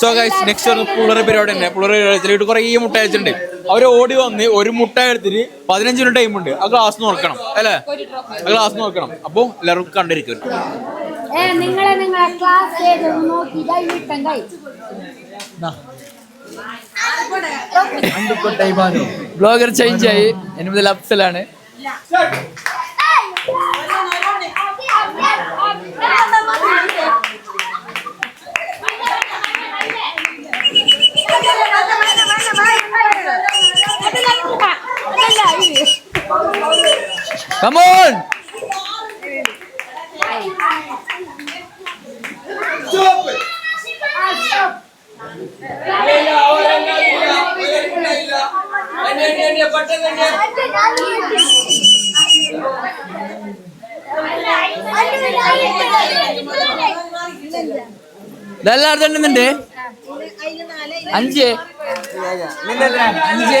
So guys next വരുന്ന പുള്ളറി പരിപാടി തന്നെ. പുള്ളറി പരിപാടിയിട്ട് കുറേ മുട്ട അയച്ചിട്ടുണ്ട് അവർ ഓടി വന്ന് ഒരു മുട്ട എടുത്തിട്ട് പതിനഞ്ച് മിനിറ്റ് ടൈം ഉണ്ട്. ആ ക്ലാസ് നോക്കണം അല്ലേ? ആ ഗ്ലാസ് നോക്കണം. അപ്പോൾ എല്ലാവർക്കും കണ്ടിരിക്കും നിങ്ങളെ ക്ലാസ് നോക്കി. ബ്ലോഗർ ചേഞ്ച് ആയി. ഇനി മുതൽ അഫ്സലാണ് കമോൺ ഇതെല്ലാം അടുത്തുണ്ട് അഞ്ച്. അഞ്ച്.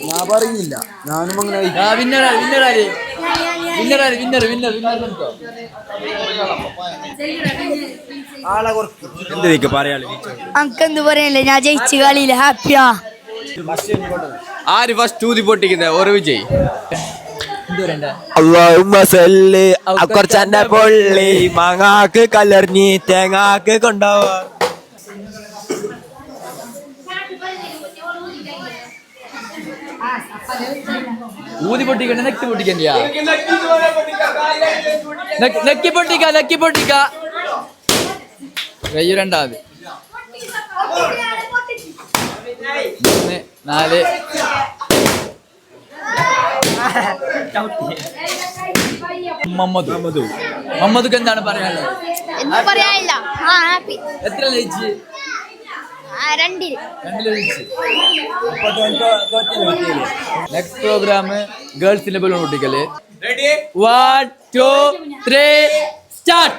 ഞാൻ പറയുന്നില്ല ഞാനും അങ്ങനെ ആ വിന്നർ വിന്നർ ആര്? വിന്നർ ആര് വിന്നർ വിന്നർ വിന്നർ എടുത്തോ? എന്തൊക്കെ പറയാളി അനക്കെന്ത് പറയാനില്ലേ? ഞാൻ ജയിച്ചു കളിയില്ല ഹാപ്പിയാ. ആര് ഫസ്റ്റ് ഊതി പൊട്ടിക്കുന്നത് ഓരോ വിജയ്. എന്ത് കുറച്ചെന്നെ പൊള്ളി മാങ്ങാക്ക് കലർഞ്ഞി തേങ്ങാക്ക് കൊണ്ടുപോവാ ഊതി പൊട്ടിക്കണ്ട നെക്കി പൊട്ടിക്കണ്ടിയാ? നെക്ക്- പൊട്ടിക്ക നെക്കി പൊട്ടിക്ക. കയ്യു രണ്ടാമത്. മൂന്ന് നാല്. മമ്മദ്. മമ്മദ് എന്താണ് പറയാനുള്ളത്? എത്ര ജയിച്ച് ജയിച്ച് നെക്സ്റ്റ് പ്രോഗ്രാം ഗേൾസിന്റെ balloon പൊട്ടിക്കൽ. One two three start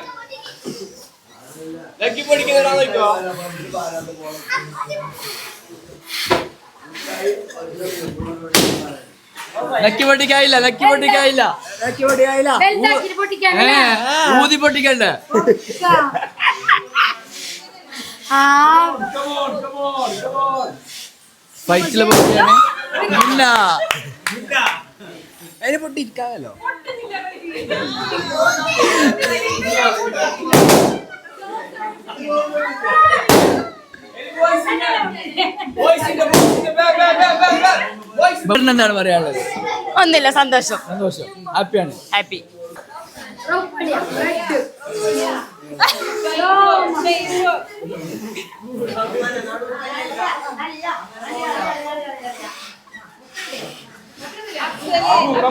lucky പൊട്ടിക്കായില്ല നക്കി പൊട്ടിക്കായില്ല ഏ, ഊതി പൊട്ടിക്കണ്ടേ? ഫൈറ്റിലെ പൊട്ടിയാണ് ഇല്ല അതിന് പൊട്ടിയിരിക്കാമല്ലോ. എന്താണ് പറയാനുള്ളത്? ഒന്നില്ല സന്തോഷം. സന്തോഷം. ഹാപ്പിയാണ്. ഹാപ്പി.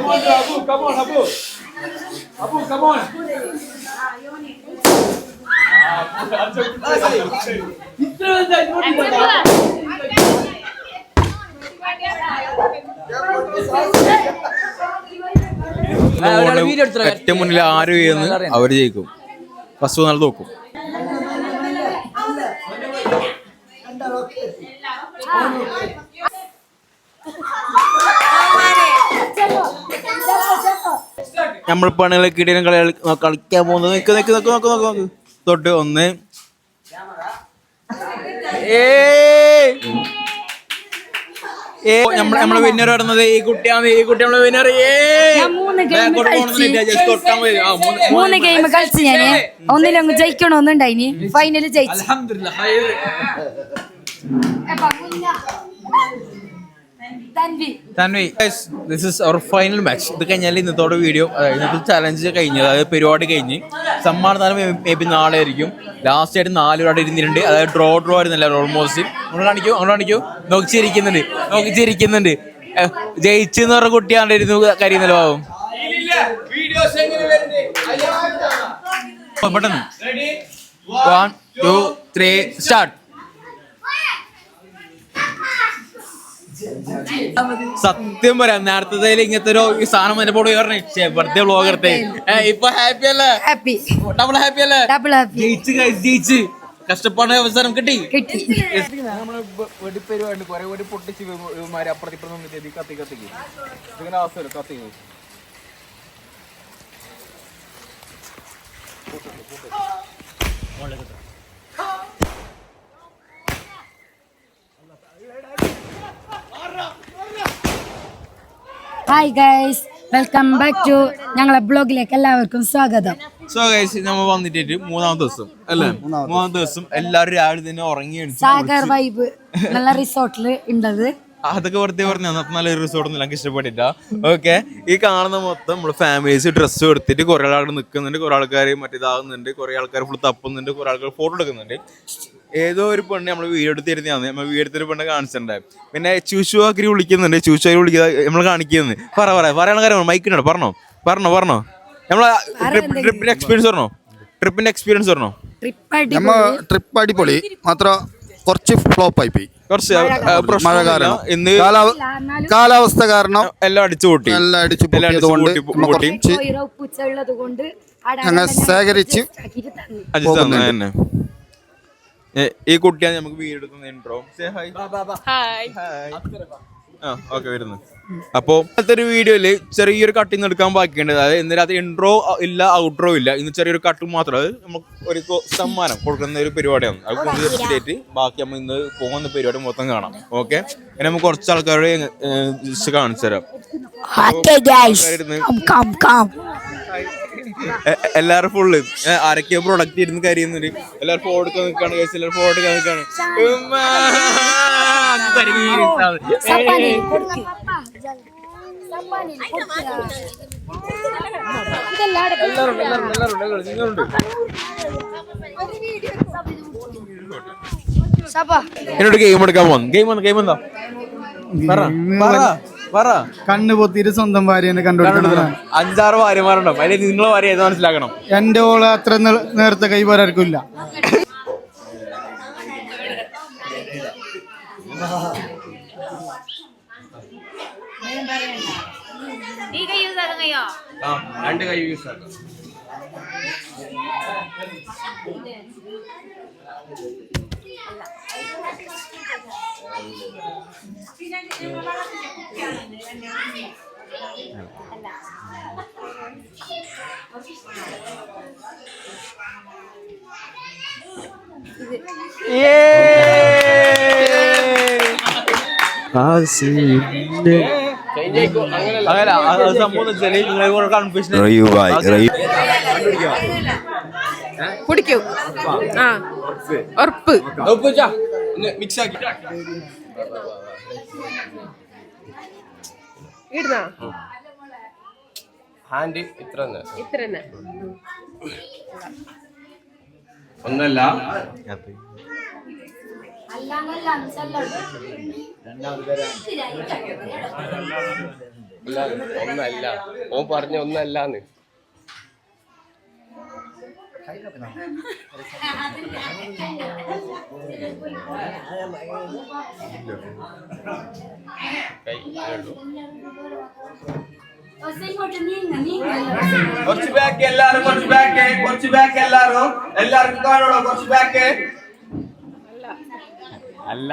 ഒരാൾ come on. ഏറ്റവും മുന്നിൽ ആര് ചെയ്യുന്നു? അവർ ജയിക്കും. ഫസ്റ്റ് നല്ല നോക്കും നമ്മൾ പണികളെ കിടിയൻ കളി കളിക്കാൻ പോകുന്നത്. നിക്ക് നിക്ക് നിക്ക് നോക്ക് നോക്ക് നോക്ക്. തൊട്ട് ഒന്ന്. ഏയ്! ഏ നമ്മളെ നമ്മളെ വിന്നർ വരുന്നത് ഈ കുട്ടിയാണ്. ഈ കുട്ടി നമ്മളെ വിന്നർ ഞാൻ മൂന്ന് ഗെയിം കളിച്ച്. ഞാൻ. ഒന്നിലങ്ങ് ജയിക്കണോന്നുണ്ടായിനി ഫൈനൽ ജയിച്ചു. Tanvi. Tanvi. This is our final match ഇത് കഴിഞ്ഞാൽ ഇന്നത്തോടെ വീഡിയോ ഇന്നത്തെ ചലഞ്ച് കഴിഞ്ഞ് അതായത് പരിപാടി കഴിഞ്ഞ് സമ്മാനദാനം മേ ബി നാളെ ആയിരിക്കും. ലാസ്റ്റ് ആയിട്ട് നാല് പേരുടെ ഇരുന്നിട്ടുണ്ട്. അതായത് ഡ്രോ ഡ്രോ ആയിരുന്നല്ലോ ഓൾമോസ്റ്റ് നമ്മൾ കാണിക്കൂ നമ്മൾ കാണിക്കൂ. നോക്കി ചിരിക്കുന്നുണ്ട് നോക്കി ചിരിക്കുന്നുണ്ട് ജയിച്ചെന്ന് പറഞ്ഞ കുട്ടിയാണ്ട് ഇരുന്നു കരിയുന്നല്ലോ ആവും പെട്ടെന്ന്. വൺ ടു ത്രീ സ്റ്റാർട്ട് സത്യം പറയാം നേരത്തെ ഇങ്ങനത്തെ ഒരു സാധനം എന്നെ പറഞ്ഞു പറഞ്ഞേ വെറുതെ ബ്ലോഗർത്തെ ഇപ്പൊ ഹാപ്പി അല്ലേ? ഹാപ്പി ഡബിൾ ഹാപ്പി അല്ലേ? ഡബിൾ ഹാപ്പി ജയിച്ച് ജയിച്ചു. കഷ്ടപ്പാട് അവസരം കിട്ടി. കിട്ടി. നമ്മൾ വെടിപ്പരുവാണ്ട് കൊറേ വെടി പൊട്ടിച്ച് ഇവന്മാര് അപ്പുറത്തിപ്പുറം കത്തി കത്തിക്ക് ഇങ്ങനെ അവസ്ഥ വരും കത്തിക്ക് hi guys welcome back to ഞങ്ങളെ ബ്ലോഗിലേക്ക് എല്ലാവർക്കും സ്വാഗതം. സോ ഗൈസ് നമ്മൾ വന്നിട്ട് മൂന്നാമത്തെ ദിവസം അല്ലേ? മൂന്നാമത്തെ ദിവസം എല്ലാവരും രാവിലെ തന്നെ ഉറങ്ങി സാഗർ വൈബ് നല്ല റിസോർട്ടിൽ ഉണ്ടത്. അതൊക്കെ വെറുതെ പറഞ്ഞു അന്നത്തെ നല്ല റിസോർട്ട് ഒന്നും എനിക്ക് ഇഷ്ടപ്പെട്ടില്ല. ഓക്കെ ഈ കാണുന്ന മൊത്തം നമ്മൾ ഫാമിലീസ് ഡ്രസ്സ് എടുത്തിട്ട് കുറെ ആൾക്കാർ നിൽക്കുന്നുണ്ട് കുറെ ആൾക്കാർ മറ്റേതാകുന്നുണ്ട് കുറെ ആൾക്കാർ ഫുൾ തപ്പുന്നുണ്ട് കുറെ ആൾക്കാർ ഫോട്ടോ എടുക്കുന്നുണ്ട്. ഏതോ ഒരു പെണ്ണ് നമ്മൾ വീഡിയോ എടുത്ത് തരുന്നതാണ് നമ്മൾ വീഡിയോ എടുത്തൊരു പെണ്ണ് കാണിച്ചിട്ടുണ്ടായി പിന്നെ ചൂശു ആക്കി വിളിക്കുന്നുണ്ട് ചൂശു ആക്കി വിളിക്കുക നമ്മൾ കാണിക്കുന്നത് പറ പറ പറയണ കാര്യം മൈക്കിനുണ്ടോ പറഞ്ഞോ പറഞ്ഞോ പറഞ്ഞോ. നമ്മളെ ട്രിപ്പിന്റെ എക്സ്പീരിയൻസ് പറഞ്ഞോ? ട്രിപ്പിന്റെ എക്സ്പീരിയൻസ് പറഞ്ഞോ? ട്രിപ്പ് നമ്മ ട്രിപ്പ് അടിപൊളി മാത്രം കുറച്ച് ഫ്ലോപ്പ് ആയി പോയി. കുറച്ച് ഇന്ന് കാലാവസ്ഥ കാരണം എല്ലാം അടിച്ചു കൂട്ടി. എല്ലാം അടിച്ചു എല്ലാം പൊട്ടിയത് കൊണ്ട് അടിച്ചു നമ്മ കൂട്ടി. കുറച്ച് ഉള്ളത് കൊണ്ട് ഞങ്ങൾ ശേഖരിച്ച് തന്നെ. ഈ കുട്ടിയാണ് നമുക്ക് വീട് ഇൻട്രോ ഹായ് ആ ഓക്കെ വരുന്നു. അപ്പോ ഇന്നത്തെ ഒരു വീഡിയോയിൽ ചെറിയൊരു കട്ടിങ് എടുക്കാൻ ബാക്കിയുണ്ട്. അതായത് ഇന്ന് രാത്രി ഇൻട്രോ ഇല്ല ഔട്ട്രോ ഇല്ല. ഇന്ന് ചെറിയൊരു കട്ട് മാത്രം. അത് നമുക്ക് ഒരു സമ്മാനം കൊടുക്കുന്ന ഒരു പരിപാടിയാണ്. അത് കൊണ്ട് ബാക്കി നമ്മൾ ഇന്ന് പോകുന്ന പരിപാടി മൊത്തം കാണാം. ഓക്കെ? പിന്നെ നമുക്ക് കുറച്ച് ആൾക്കാരുടെ ജസ്റ്റ് കാണിച്ചു തരാം. എല്ലാരും ഫുള്ള് ആരൊക്കെയോ പ്രൊഡക്റ്റ് ഇരുന്ന് കരിയുന്നുണ്ട്. എല്ലാരും ഫോട്ടോ എടുക്കാൻ നിൽക്കാണ് ഫോട്ടോ എടുക്കാൻ നിൽക്കാണ്. എന്നോട് ഗെയിം എടുക്കാൻ പോകുന്നു ഗെയിം വന്നു ഗെയിം എന്താ? പറ പറ പറ. കണ്ണ് പൊത്തിയിട്ട് സ്വന്തം ഭാര്യനെ കണ്ടുപിടിക്കണം. അഞ്ചാറ് ഭാര്യമാരുണ്ടാവും. അതിൽ നിങ്ങളെ ഭാര്യ ഏത് മനസ്സിലാക്കണം? എന്റെ ഓൾ അത്ര നേരത്തെ കൈ പോരാർക്കില്ല. ആ രണ്ട് കൈ യൂസ് ആക്കാം അങ്ങനല്ല അത് കുടിക്കൂ ആ ഉറപ്പ് മിക്സ് ആക്കി ഇടുന്നാ ഹാൻഡ് ഇത്ര ഇത്ര ഒന്നല്ല ഒന്നല്ല ഓൻ പറഞ്ഞ ഒന്നല്ലാന്ന്. കുറച്ച് ബാക്ക് എല്ലാരും കുറച്ച് ബാക്ക് കുറച്ച് ബാക്ക് എല്ലാരും എല്ലാവർക്കും കാണണോ കുറച്ച് ബാക്ക് അല്ല.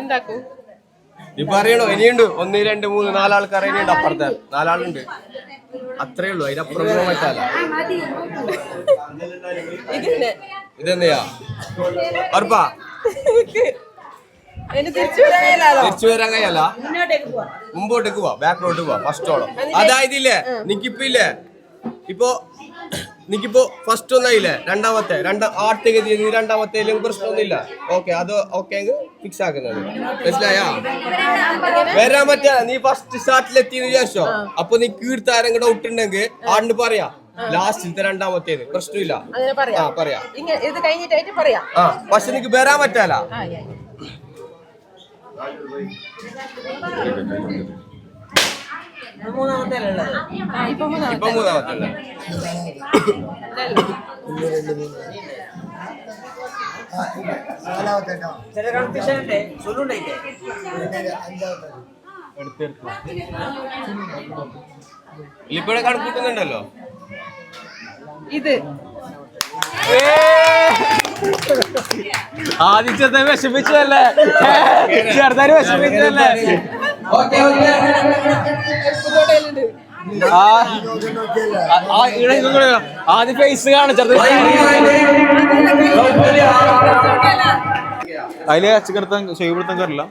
എന്താക്കൂ? ഇപ്പൊ അറിയണോ? ഇനിയുണ്ട്. ഒന്ന് രണ്ട് മൂന്ന് നാലാൾക്കാർ ഇനിയുണ്ട് അപ്പുറത്തെ. നാലാളുണ്ട്. അത്രേ ഉള്ളൂ. അതിനപ്പുറം പോകാൻ പറ്റാല ഇതിന് ഇതെന്തെയാ ഉറപ്പാ തിരിച്ചു വരാൻ കഴിയല്ല മുമ്പോട്ടേക്ക് പോവാ. ബാക്കിലോട്ട് പോവാ. ഫസ്റ്റോളം അതായത് ഇല്ലേ? നിക്കിപ്പില്ലേ ഇപ്പൊ നിക്കിപ്പോ ഫസ്റ്റ് ഒന്നായില്ലേ? രണ്ടാമത്തെ. രണ്ടാം ആർത്തേക്ക് തീയതി രണ്ടാമത്തെ പ്രശ്നമൊന്നുമില്ല ഓക്കെ അത് ഓക്കെ ഫിക്സ് ആക്കുന്നത്. മനസ്സിലായാ? വരാൻ പറ്റാ നീ ഫസ്റ്റ് സ്റ്റാർട്ടിൽ എത്തിയെന്ന് വിചാരിച്ചോ? അപ്പൊ നീ കീഴ്ത്താരം കൂടെ ഒട്ടുണ്ടെങ്കിൽ ആടിന് പറയാ. ലാസ്റ്റിലത്തെ രണ്ടാമത്തേത്. പ്രശ്നമില്ല. അങ്ങനെ ആ പറയാം. പറയാ ഇങ്ങനെ ഇത് കഴിഞ്ഞിട്ടായിട്ട് പറയാം. ആ പക്ഷെ നിനക്ക് വരാൻ പറ്റാല. മൂന്നാമത്തെ. ഇപ്പൊ മൂന്നാമത്തെ കണക്കൂട്ടുന്നുണ്ടല്ലോ ഇത്. ആദ്യത്തെ വിഷമിച്ചതല്ലേ? ചെറുതായി വിഷമിച്ചതല്ലേ? ആദ്യം ഫേസ് കാണും അതിലെ അച്ചക്കടത്താൻ ചെയ്യപ്പെടുത്താൻ കയറില്ല.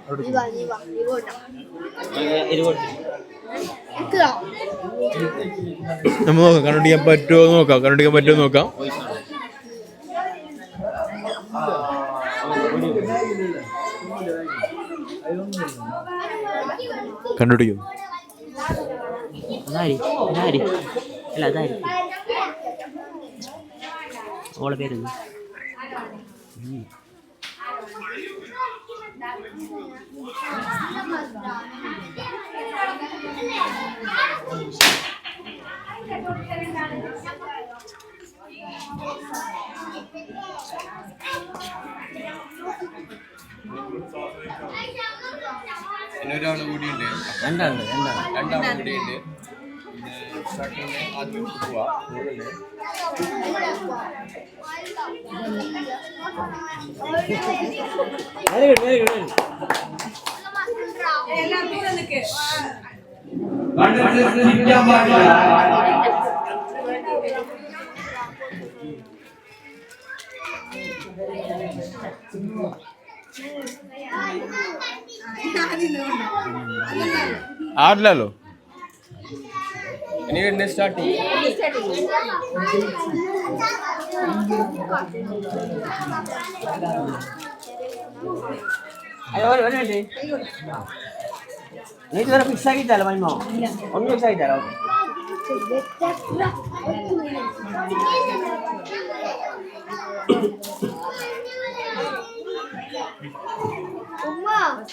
നമ്മൾ നോക്കാം കണ്ടുപിടിക്കാൻ പറ്റുമോ നോക്കാം. കണ്ടുപിടിക്കാൻ പറ്റുമോ നോക്കാം. കണ്ടുപിടിക്കും. അതാരി അതാരി അല്ല അതാരി ഓളെ പേരെന്ത്? പിന്നെ ഒരാൾ കൂടിയുണ്ട് രണ്ടാളുണ്ട് രണ്ടാണ് രണ്ടാൾ കൂടിയുണ്ട് സ്റ്റാർട്ടിങ് ആദ്യം പോവാ കൂടുതല്. വെരി ഗുഡ് വെരി ഗുഡ് ആരില്ലല്ലോ ഇനി വരുന്ന സ്റ്റാർട്ടിങ് നീ ഇതുവരെ ഫിക്സ് ആക്കിയിട്ടല്ലോ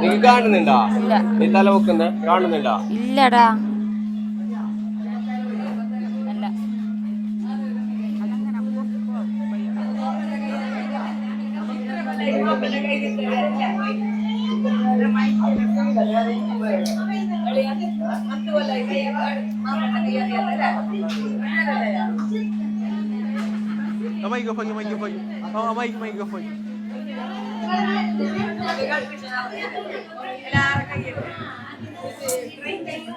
നിങ്ങൾക്ക് കാണുന്നുണ്ടോ? നീ തല വെക്കുന്ന കാണുന്നുണ്ടോ? ഇല്ലടാ.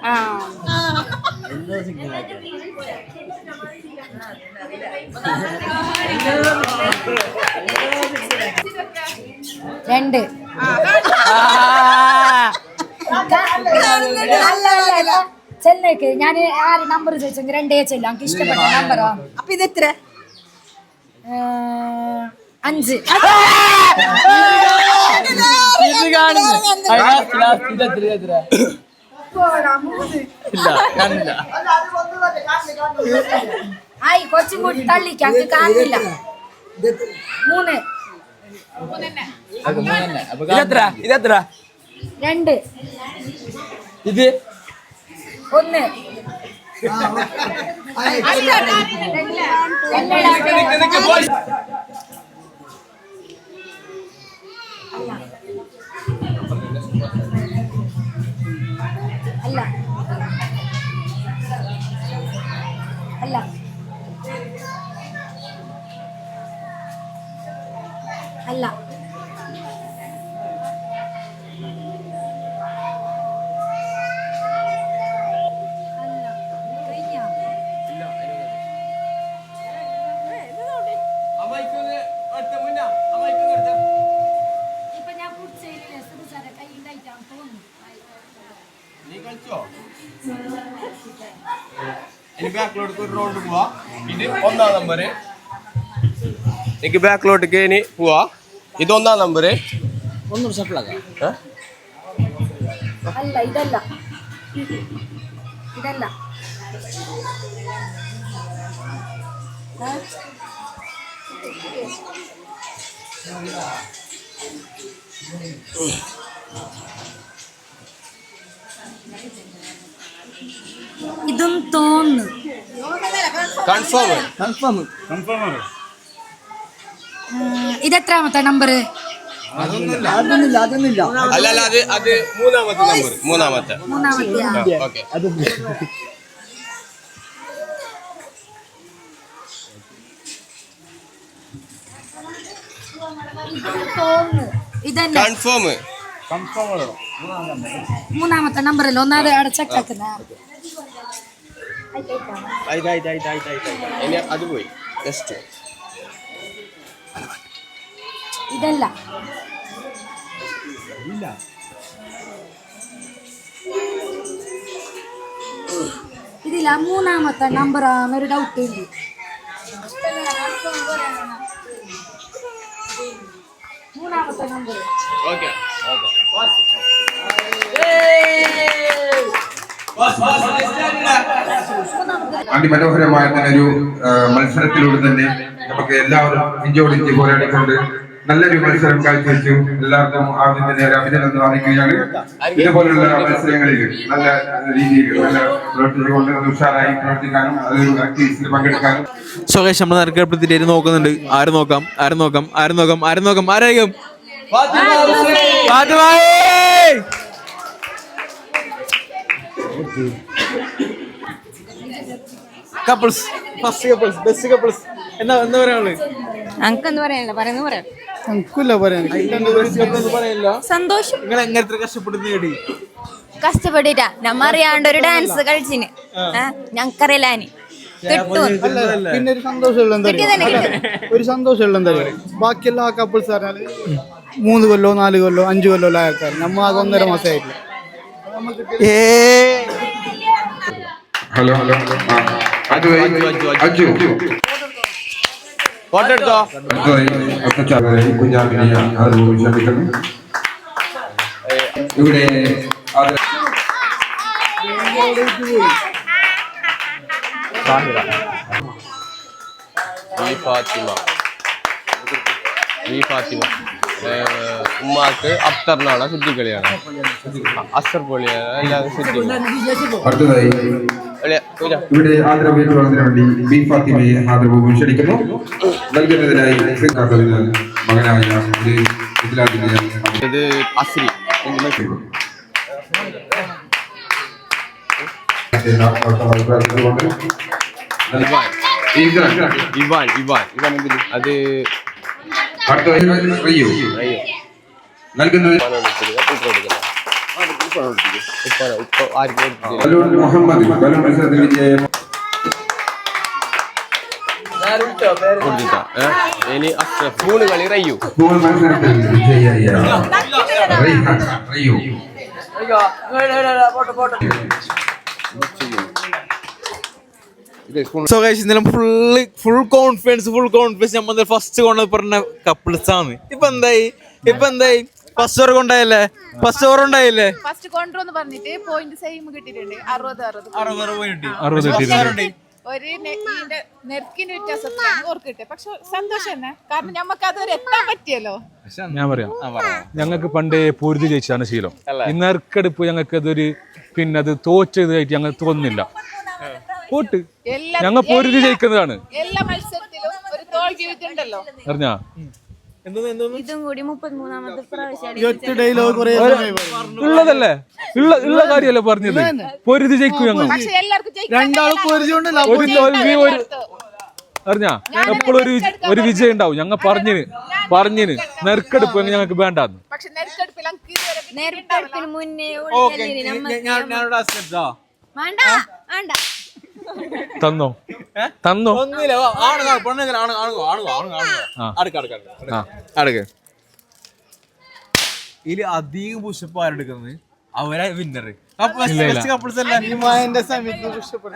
ആ രണ്ട് അല്ല രണ്ട് അല്ല ചെന്നൈക്ക് ഞാൻ ആര് നമ്പർ ചോദിച്ചെങ്കിൽ രണ്ടേ ചെല്ലു. എനിക്ക് ഇഷ്ടപ്പെട്ട നമ്പറാ അപ്പൊ ഇത് എത്ര? അഞ്ച്. ആയി കൊച്ചും കൂടി തള്ളിക്ക്. അങ്ങ് കാണില്ല. മൂന്ന്. ഇതെത്ര ഇതെത്ര രണ്ട്. ഇത് ഒന്ന് അല്ല ബാക്കിലോട്ട് ഒരു റൗണ്ട് പോവാ ഇത് ഒന്നാം നമ്പർ എനിക്ക് ബാക്കിലോട്ട് ഇനി പോവാ ഇത് ഒന്നാം നമ്പർ അല്ല ഇതല്ല ഇതല്ല ആ? ഇതും തോന്നുന്നു കൺഫേം കൺഫേം കൺഫേം ആണ്. ഇത് ഇതെത്രാമത്തെ നമ്പർ അല്ല അല്ല അത് അത് മൂന്നാമത്തെ നമ്പർ മൂന്നാമത്തെ. മൂന്നാമത്തെ ഓക്കെ. തോന്നുന്നു ഇതന്നെ. കൺഫേം മൂന്നാമത്തെ നമ്പറല്ലേ ഒന്നാമത് അവിടെ ചെക്ക് ആക്കുന്ന. ഇനി അത് പോയി. നെക്സ്റ്റ് ഇതല്ല. ഇതില്ല മൂന്നാമത്തെ നമ്പർ ആണെന്നൊരു ഡൗട്ട് ഉണ്ട് മൂന്നാമത്തെ നമ്പർ ഓക്കെ അതിമനോഹരമായ തന്നെ ഒരു മത്സരത്തിലൂടെ തന്നെ നമുക്ക് എല്ലാവരും ഇഞ്ചോടിഞ്ച് പോരാടിക്കൊണ്ട് നല്ലൊരു മത്സരം കാഴ്ചവെച്ചു. എല്ലാവർക്കും ആദ്യം തന്നെ ഒരു അഭിനന്ദനം അറിയിക്കുകയാണ്. ഇതുപോലുള്ള മത്സരങ്ങളിൽ നല്ല രീതിയിൽ നല്ല പ്രവർത്തിച്ചുകൊണ്ട് ഉഷാറായി പ്രവർത്തിക്കാനും അതൊരു ആക്ടിവിറ്റീസിൽ പങ്കെടുക്കാനും. സുഖേഷ് നമ്മൾ നറുക്കെടുപ്പത്തിട്ട് നോക്കുന്നുണ്ട്. ആര് നോക്കാം? ആര് നോക്കാം? ആര് നോക്കാം? ആര് നോക്കാം? ആരായിരിക്കും? ഫാത്തിമായേ! Couples first couples best couples എന്താ എന്താ പറയാനുള്ളത് അനക്കെന്ത് പറയാനില്ല? പറയുന്നത് പറയാം എനിക്കില്ല പറയാൻ. പറയില്ല സന്തോഷം. നിങ്ങൾ കഷ്ടപ്പെടുന്ന കഷ്ടപ്പെട്ടിട്ടാ നമ്മ അറിയാണ്ട് ഒരു ഡാൻസ് കളിച്ചിന്. പിന്നെ ഒരു സന്തോഷമുള്ള എന്താ ഒരു സന്തോഷമുള്ള എന്താ അറിയോ? ബാക്കിയെല്ലാ കപ്പിൾസ് പറഞ്ഞാൽ മൂന്ന് കൊല്ലോ നാല് കൊല്ലോ അഞ്ചു കൊല്ലോ ആൾക്കാർ നമ്മ ആകെ ഒന്നര മാസമായിട്ടില്ല hello hello Aju Aju photo എടുത്തോ? അത് ക്ഷമിക്കണം ഇവിടെ ഫാത്തിമ. ഫാത്തിമ. ഉമ്മാക്ക് അഫ്തറിനാണ് സിദ്ധിക്കളിയാണ്. അസർ പൊളിയാണ്. എല്ലാവരും സിദ്ധി ഇവിടെ ആദരവ് ഏറ്റുവാങ്ങുന്നതിന് വേണ്ടി ബി ഫാത്തിമയെ ആദരവ് ക്ഷണിക്കുന്നു. നൽകുന്നതിനായി മകനായ ഇത് അസ്രി ഇവാൻ. ഇവാൻ ഇവാൻ അത് റയ്യു. നൽകുന്നത് സോ ഇന്നലെ full full confidence full confidence നമ്മൾ ഫസ്റ്റ് കൊണ്ട് പറഞ്ഞ കപ്പിൾസ് ആണ്. ഇപ്പൊ എന്തായി? ഇപ്പൊ എന്തായി? ഫസ്റ്റ് ഓവർ കൊണ്ടായല്ലേ? ഫസ്റ്റ് ഉണ്ടായില്ലേ? ഫസ്റ്റ് കൊണ്ടുവന്ന് പറഞ്ഞിട്ട് പോയിന്റ് സെയിം കിട്ടിയിട്ടുണ്ട്. അറുപത് അറുപത് അറുപത്. ഒരു നെർക്കിന് പക്ഷെ സന്തോഷം തന്നെ. കാരണം എത്താൻ പറ്റിയല്ലോ. ഞാൻ പറയാം. ഞങ്ങൾക്ക് പണ്ടേ പൊരുതി ജയിച്ചാണ് ശീലം. ഈ നെർക്കെടുപ്പ് ഞങ്ങൾക്ക് അതൊരു പിന്നെ അത് തോറ്റതായിട്ട് ഞങ്ങൾ തോന്നുന്നില്ല. പോട്ട്. ഞങ്ങൾ പൊരുതി ജയിക്കുന്നതാണ്. എല്ലാ മത്സരത്തിലും ഒരു തോൽവി ഉണ്ടല്ലോ അറിഞ്ഞാ? ഇതും കൂടി മുപ്പത്തിമൂന്നാമത്തെ പ്രാവശ്യം. ഉള്ളതല്ലേ? ഉള്ള ഉള്ള കാര്യമല്ലേ പറഞ്ഞത്? പൊരുതി ജയിക്കും ഞങ്ങൾ? ഒരു തോൽവി ഒരു അറിഞ്ഞാ? എപ്പോഴും ഒരു ഒരു വിജയം ഉണ്ടാവും. ഞങ്ങൾ പറഞ്ഞിന് പറഞ്ഞിന് നെറുക്കെടുപ്പ് ഞങ്ങൾക്ക് വേണ്ടാന്ന്. മുന്നേ വേണ്ട വേണ്ട. തന്നോ? തന്നോ? ഒന്നുമില്ല വാ, ആണ് കാണു. പെണ്ണുങ്ങൾ ആണ് കാണുക ആണ് ആണ് ആ. അടുക്ക അടുക്ക അടുക്ക. അടുക്ക. ഇതിൽ അധികം പുഷപ്പ് ആരെടുക്കുന്നത് അവരെ വിന്നർ. കപ്പിൾസ് അല്ല? സമയത്ത് പുഷപ്പ്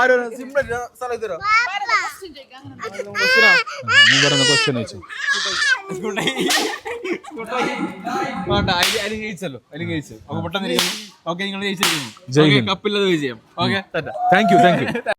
ആരോ സിമ്പിൾ സ്ഥലം തരോ ക്വസ്റ്റ്യൻ ജയിച്ചു ഓക്കെ നിങ്ങൾ. കപ്പില്ലത് വിജയം okay thank you thank you